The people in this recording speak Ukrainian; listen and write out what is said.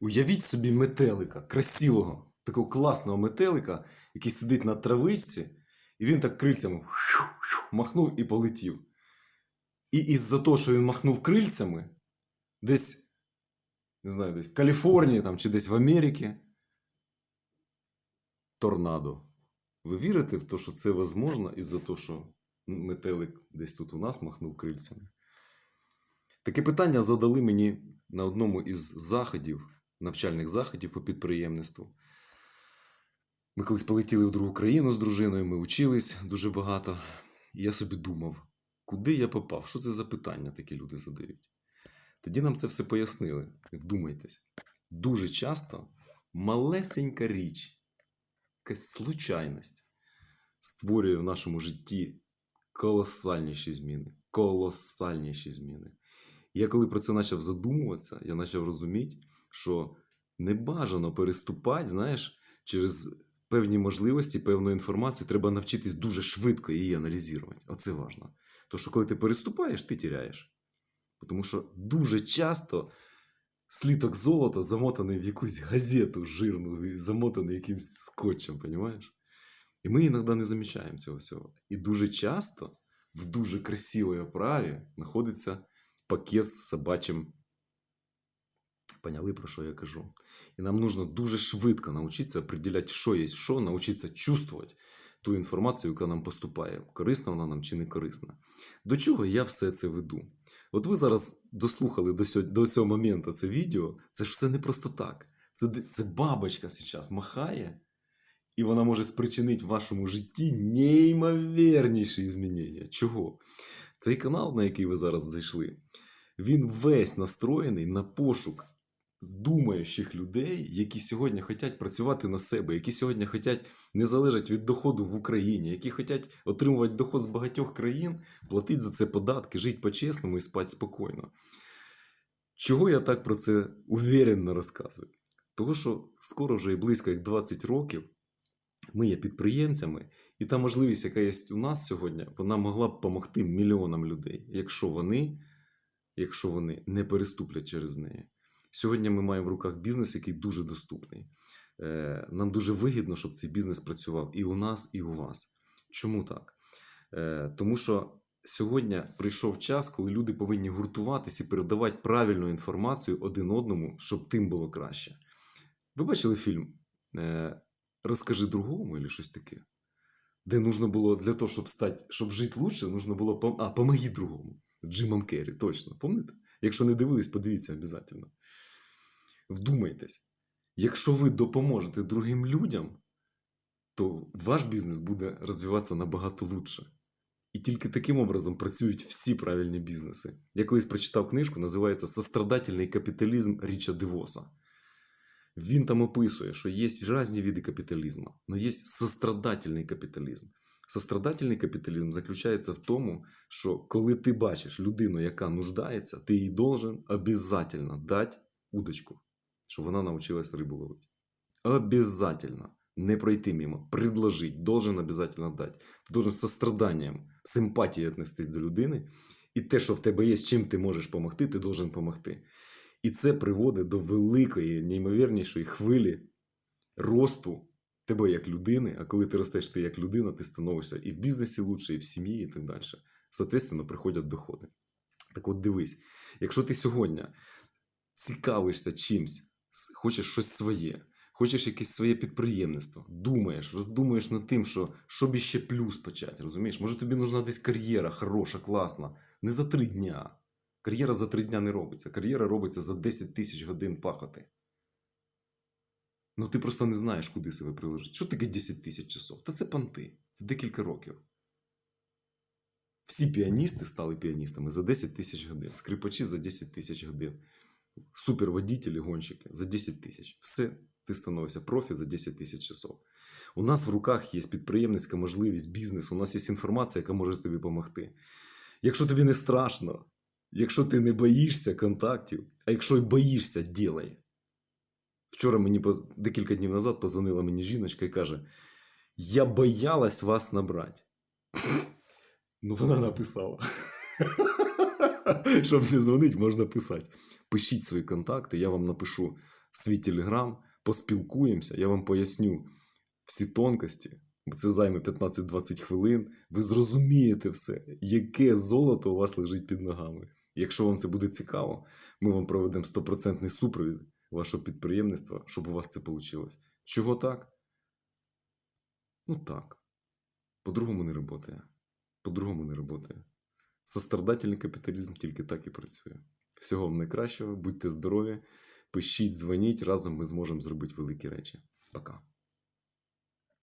Уявіть собі метелика, красивого, такого класного метелика, який сидить на травичці, і він так крильцями махнув і полетів. І із-за того, що він махнув крильцями, десь, не знаю, десь в Каліфорнії там, чи десь в Америці, торнадо. Ви вірите в те, що це можливо із-за того, що метелик десь тут у нас махнув крильцями? Таке питання задали мені на одному із заходів, навчальних заходів по підприємництву. Ми колись полетіли в другу країну з дружиною, ми учились дуже багато. І я собі думав, куди я попав? Що це за питання такі люди задають? Тоді нам це все пояснили. Вдумайтесь, дуже часто малесенька річ, якась случайність створює в нашому житті колосальніші зміни. Колосальніші зміни. Я коли про це почав задумуватися, я почав розуміти, що не бажано переступати, знаєш, через певні можливості, певну інформацію, треба навчитись дуже швидко її аналізувати. Оце важливо. То, що коли ти переступаєш, ти тіряєш. Тому що дуже часто сліток золота замотаний в якусь газету жирну, замотаний якимсь скотчем, розумієш? І ми іноді не замічаємо цього всього. І дуже часто в дуже красивій оправі знаходиться пакет з собачим. Поняли, про що я кажу? І нам нужно дуже швидко навчитися определяти, що є що, навчитися чувствувати ту інформацію, яка нам поступає, корисна вона нам чи не корисна. До чого я все це веду? От ви зараз дослухали до цього, до цього моменту це відео, це ж все не просто так. Це, це бабочка зараз махає, і вона може спричинити в вашому житті неймовірніші змінення. Чого? Цей канал, на який ви зараз зайшли, він весь настроєний на пошук думаючих людей, які сьогодні хочуть працювати на себе, які сьогодні хочуть не залежать від доходу в Україні, які хочуть отримувати доход з багатьох країн, платити за це податки, жити по-чесному і спати спокійно. Чого я так про це уверенно розказую? Того, що скоро вже близько як 20 років ми є підприємцями, і та можливість, яка є у нас сьогодні, вона могла б допомогти мільйонам людей, якщо вони, якщо вони не переступлять через неї. Сьогодні ми маємо в руках бізнес, який дуже доступний. Е, Нам дуже вигідно, щоб цей бізнес працював і у нас, і у вас. Чому так? Е, Тому що сьогодні прийшов час, коли люди повинні гуртуватися і передавати правильну інформацію один одному, щоб тим було краще. Ви бачили фільм е, Розкажи другому або щось таке? Де нужно було для того, щоб стати, щоб жити лучше, нужно було пом... а, помоги другому. Джимом Керрі, точно. Пам'ятаєте? Якщо не дивились, подивіться обов'язково. Вдумайтесь, якщо ви допоможете другим людям, то ваш бізнес буде розвиватися набагато лучше. І тільки таким образом працюють всі правильні бізнеси. Я колись прочитав книжку, називається Сострадательний капіталізм Річа Девоса. Він там описує, що є різні види капіталізму, але є сострадательний капіталізм. Сострадательний капіталізм заключається в тому, що коли ти бачиш людину, яка нуждається, ти їй должен обязательно дати удочку, щоб вона навчилась рибу ловити. Обязательно. Не пройти мимо, предложить, должен обязательно дати. Ти должен состраданням, симпатією віднестись до людини, і те, що в тебе є, з чим ти можеш допомогти, ти должен допомогти. І це приводить до великої, неймовірнішої хвилі росту тебе як людини. А коли ти ростеш ти як людина, ти становишся і в бізнесі лучше, і в сім'ї, і так далі. Соответственно, приходять доходи. Так от дивись, якщо ти сьогодні цікавишся чимсь, хочеш щось своє, хочеш якесь своє підприємництво, думаєш, роздумуєш над тим, що щоб іще плюс почати, розумієш? Може тобі нужна десь кар'єра хороша, класна, не за три дня. Кар'єра за три дня не робиться. Кар'єра робиться за 10 тисяч годин пахати. Ну ти просто не знаєш, куди себе приложити. Що таке 10 тисяч часов? Та це понти. Це декілька років. Всі піаністи стали піаністами за 10 тисяч годин. Скрипачі за 10 тисяч годин. Суперводітелі, гонщики за 10 тисяч. Все, ти становишся профі за 10 тисяч часов. У нас в руках є підприємницька можливість, бізнес, у нас є інформація, яка може тобі допомогти. Якщо тобі не страшно, якщо ти не боїшся контактів, а якщо й боїшся, ділай. Вчора мені декілька днів назад позвонила мені жіночка і каже: Я боялась вас набрати. Ну, вона написала. Щоб не дзвонити, можна писати. Пишіть свої контакти, я вам напишу свій телеграм, поспілкуємося, я вам поясню всі тонкості. Бо це займе 15-20 хвилин. Ви зрозумієте все, яке золото у вас лежить під ногами. Якщо вам це буде цікаво, ми вам проведемо 100% супровід вашого підприємництва, щоб у вас це вийшло. Чого так? Ну так. По-другому не працює. По-другому не працює. Сострадательний капіталізм тільки так і працює. Всього вам найкращого, будьте здорові, пишіть, дзвоніть, разом ми зможемо зробити великі речі. Пока.